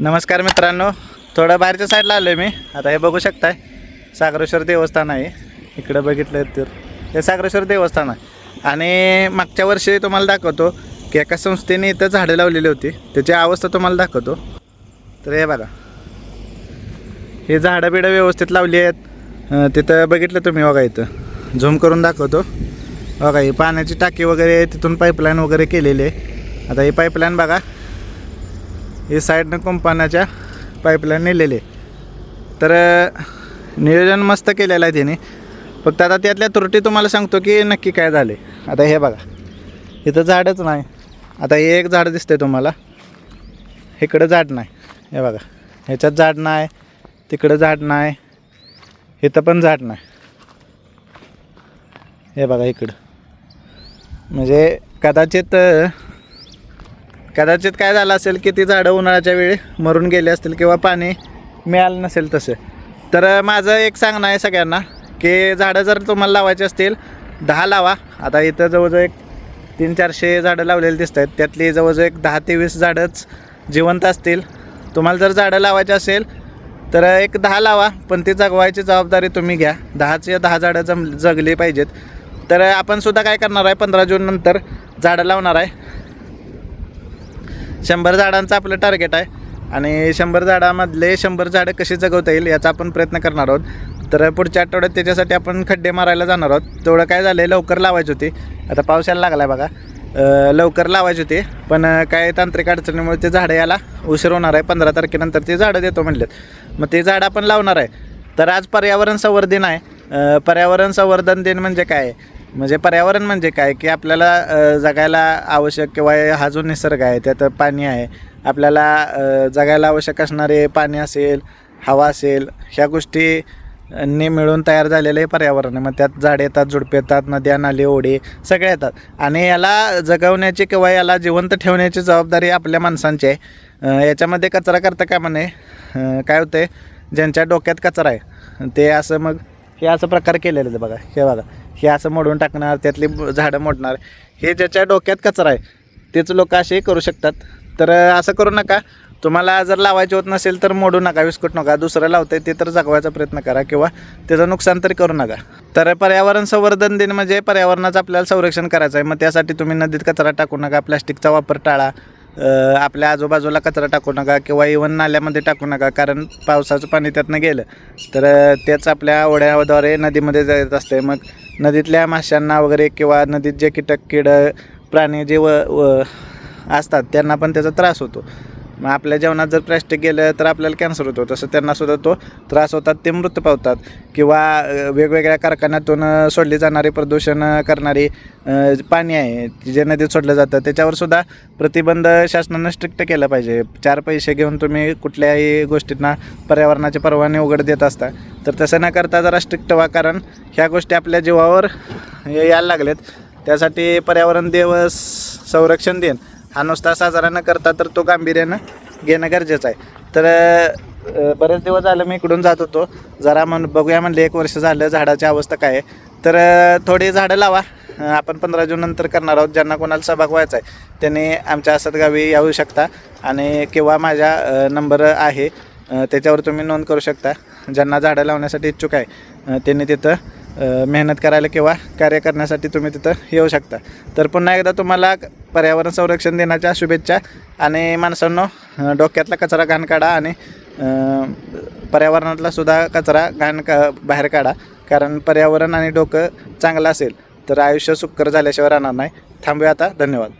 नमस्कार मित्रांनो थोडं बाहेरच्या साईडला आलो आहे मी. आता हे बघू शकताय सागरेश्वर देवस्थान आहे. इकडं बघितलं तर हे सागरेश्वर देवस्थान आहे. आणि मागच्या वर्षी तुम्हाला दाखवतो की एका संस्थेने इथं झाडं लावलेली होती. त्याची अवस्था तुम्हाला दाखवतो. तर हे बघा. हे झाडं बिडं व्यवस्थित लावली आहेत. तिथं बघितलं तुम्ही बघा इथं. झूम करून दाखवतो. बघा ही पाण्याची टाकी वगैरे तिथून पाईपलाईन वगैरे केलेली आहे. आता ही पाईपलाईन बघा. हे साईडनं कंपन्याच्या पाईपलाईन नेलेले. तर नियोजन मस्त केलेलं आहे त्याने. फक्त आता त्यातल्या त्रुटी तुम्हाला सांगतो की नक्की काय झाले. आता हे बघा. इथं झाडच नाही. आता हे एक झाड दिसतंय तुम्हाला. इकडं झाड नाही. हे बघा. ह्याच्यात झाड नाही. तिकडं झाड नाही. इथं पण झाड नाही. हे बघा इकडं. म्हणजे कदाचित कदाचित काय झालं असेल की ती झाडं उन्हाळ्याच्या वेळी मरून गेली असतील किंवा पाणी मिळालं नसेल तसं. तर माझं एक सांगणं आहे सगळ्यांना की झाडं जर तुम्हाला लावायची असतील दहा लावा. आता इथं जवळजवळ एक तीन चारशे झाडं लावलेली दिसत आहेत. त्यातली जवळजवळ एक दहा ते वीस झाडंच जिवंत असतील. तुम्हाला जर झाडं लावायची असेल तर एक दहा लावा पण ती जगवायची जबाबदारी तुम्ही घ्या. दहाचे दहा झाडं जम जगली पाहिजेत. तर आपण सुद्धा काय करणार आहे पंधरा जून नंतर झाडं लावणार आहे. शंभर झाडांचं आपलं टार्गेट आहे. आणि शंभर झाडामधले शंभर झाडं कशी जगवता येईल याचा आपण प्रयत्न करणार आहोत. तर पुढच्या आठवड्यात त्याच्यासाठी आपण खड्डे मारायला जाणार आहोत. तेवढं काय झालं आहे लवकर लावायची होती. आता पावसाला लागला आहे बघा. लवकर लावायची होती. पण काय तांत्रिक अडचणीमुळे ते झाडं याला उशीर होणार आहे. पंधरा तारखेनंतर ते झाडं देतो म्हणलेत. मग ते झाडं आपण लावणार आहे. तर आज पर्यावरण संवर्धन आहे. पर्यावरण संवर्धन दिन म्हणजे काय? म्हणजे पर्यावरण म्हणजे काय? की आपल्याला जगायला आवश्यक किंवा हा जो निसर्ग आहे त्यात पाणी आहे आपल्याला जगायला आवश्यक असणारे पाणी असेल हवा असेल ह्या गोष्टी ने मिळून तयार झालेलं आहे पर्यावरण. आहे मग त्यात झाडे येतात झुडपे येतात नद्या नाले ओढे सगळे येतात. आणि याला जगवण्याची किंवा याला जिवंत ठेवण्याची जबाबदारी आपल्या माणसांची आहे. याच्यामध्ये कचरा करता का म्हणे काय होते ज्यांच्या डोक्यात कचरा आहे. ते असं मग हे असं प्रकार केलेले आहेत बघा. हे बघा. हे असं मोडून टाकणार त्यातली झाडं मोडणार. हे ज्याच्या डोक्यात कचरा आहे तेच लोक असे करू शकतात. तर असं करू नका. तुम्हाला जर लावायचे होत नसेल तर मोडू नका विस्कट नका. दुसरं लावतंय ते तर जगवायचा प्रयत्न करा किंवा त्याचं नुकसान तरी करू नका. तर पर्यावरण संवर्धन दिन म्हणजे पर्यावरणाचं आपल्याला संरक्षण करायचं आहे. मग त्यासाठी तुम्ही नदीत कचरा टाकू नका प्लास्टिकचा वापर टाळा. आपल्या आजूबाजूला कचरा टाकू नका किंवा इवन नाल्यामध्ये टाकू नका कारण पावसाचं पाणी त्यातनं गेलं. तर तेच आपल्या ओढ्याद्वारे नदीमध्ये जात असते मग नदीतल्या माशांना वगैरे किंवा नदीत जे कीटक किड प्राणी जे व व असतात त्यांना पण त्याचा त्रास होतो. मग आपल्या जेवणात जर प्लॅस्टिक गेलं तर आपल्याला कॅन्सर होतो. तसं त्यांनासुद्धा तो त्रास होतात ते मृत पावतात. किंवा वेगवेगळ्या कारखान्यातून सोडली जाणारी प्रदूषण करणारी पाणी आहे जे नदीत सोडलं जातं त्याच्यावरसुद्धा प्रतिबंध शासनानं स्ट्रिक्ट केलं पाहिजे. चार पैसे घेऊन तुम्ही कुठल्याही गोष्टींना पर्यावरणाचे परवाने उघड देत असता तर तसं न करता जरा स्ट्रिक्ट व्हा. कारण ह्या गोष्टी आपल्या जीवावर यायला लागलेत त्यासाठी पर्यावरण दिवस संरक्षण दिन हा नुसता साजरा न करता तर तो गांभीर्यानं घेणं गरजेचं आहे. तर बरेच दिवस झालं मी इकडून जात होतो. जरा म्हण बघूया म्हणले एक वर्ष झालं झाडाची अवस्था काय आहे. तर थोडी झाडं लावा. आपण पंधरा जून नंतर करणार आहोत. ज्यांना कोणाला सहभाग व्हायचा आहे त्यांनी आमच्या असत गावी येऊ शकता. आणि किंवा माझ्या नंबर आहे त्याच्यावर तुम्ही नोंद करू शकता. ज्यांना झाडं लावण्यासाठी इच्छुक आहे त्यांनी तिथं मेहनत करायला किंवा कार्य करण्यासाठी तुम्ही तिथं येऊ शकता. तर पुन्हा एकदा तुम्हाला पर्यावरण संरक्षण दिनाच्या शुभेच्छा. आणि माणसांनो डोक्यातला कचरा घाण काढा आणि पर्यावरणातला सुद्धा कचरा घाण का बाहेर काढा. कारण पर्यावरण आणि डोकं चांगलं असेल तर आयुष्य सुखकर झाल्याशिवाय राहणार नाही. थांबूया आता. धन्यवाद.